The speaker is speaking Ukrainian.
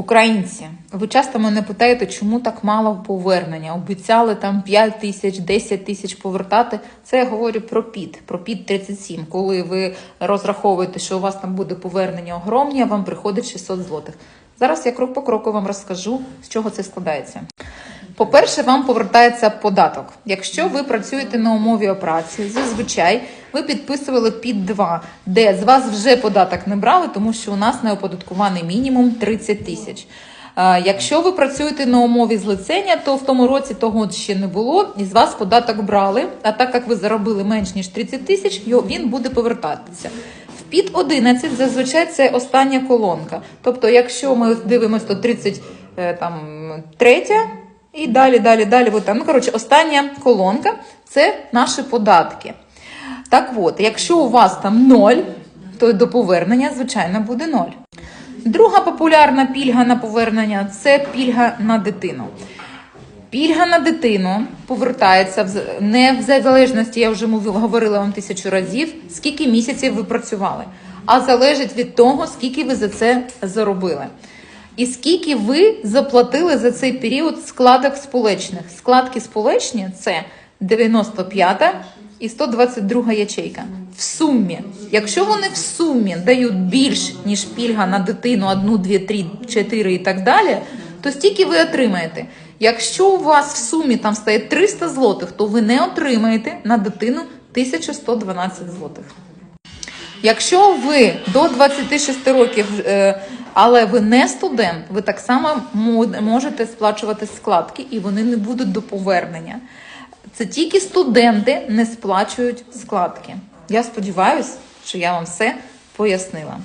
Українці, ви часто мене питаєте, чому так мало повернення? Обіцяли там 5 тисяч, 10 тисяч повертати. Це я говорю про ПІД, про ПІД 37. Коли ви розраховуєте, що у вас там буде повернення огромні, а вам приходить 600 злотих. Зараз я крок по кроку вам розкажу, з чого це складається. По-перше, вам повертається податок. Якщо ви працюєте на умові о праці, зазвичай ви підписували під 2, де з вас вже податок не брали, тому що у нас неоподаткований мінімум 30 тисяч. Якщо ви працюєте на умові злицення, то в тому році того ще не було, і з вас податок брали. А так як ви заробили менш ніж 30 тисяч, він буде повертатися. В під 11 зазвичай це остання колонка. Тобто, якщо ми дивимося, то 30 е, третя. І далі, далі, далі. от там. Ну, коротше, остання колонка це наші податки. Так от, якщо у вас там ноль, то до повернення, звичайно, буде ноль. Друга популярна пільга на повернення це пільга на дитину. Пільга на дитину повертається не в залежності, я вже говорила вам тисячу разів, скільки місяців ви працювали, а залежить від того, скільки ви за це заробили. І скільки ви заплатили за цей період складок сполечних. Складки сполечні це 95 і 122 ячейка. В сумі, якщо вони в сумі дають більш, ніж пільга на дитину, одну, дві, три, чотири і так далі, то стільки ви отримаєте. Якщо у вас в сумі там стає 300 злотих, то ви не отримаєте на дитину 1112 злотих. Якщо ви до 26 років, е, але ви не студент, ви так само можете сплачувати складки, і вони не будуть до повернення. Це тільки студенти не сплачують складки. Я сподіваюся, що я вам все пояснила.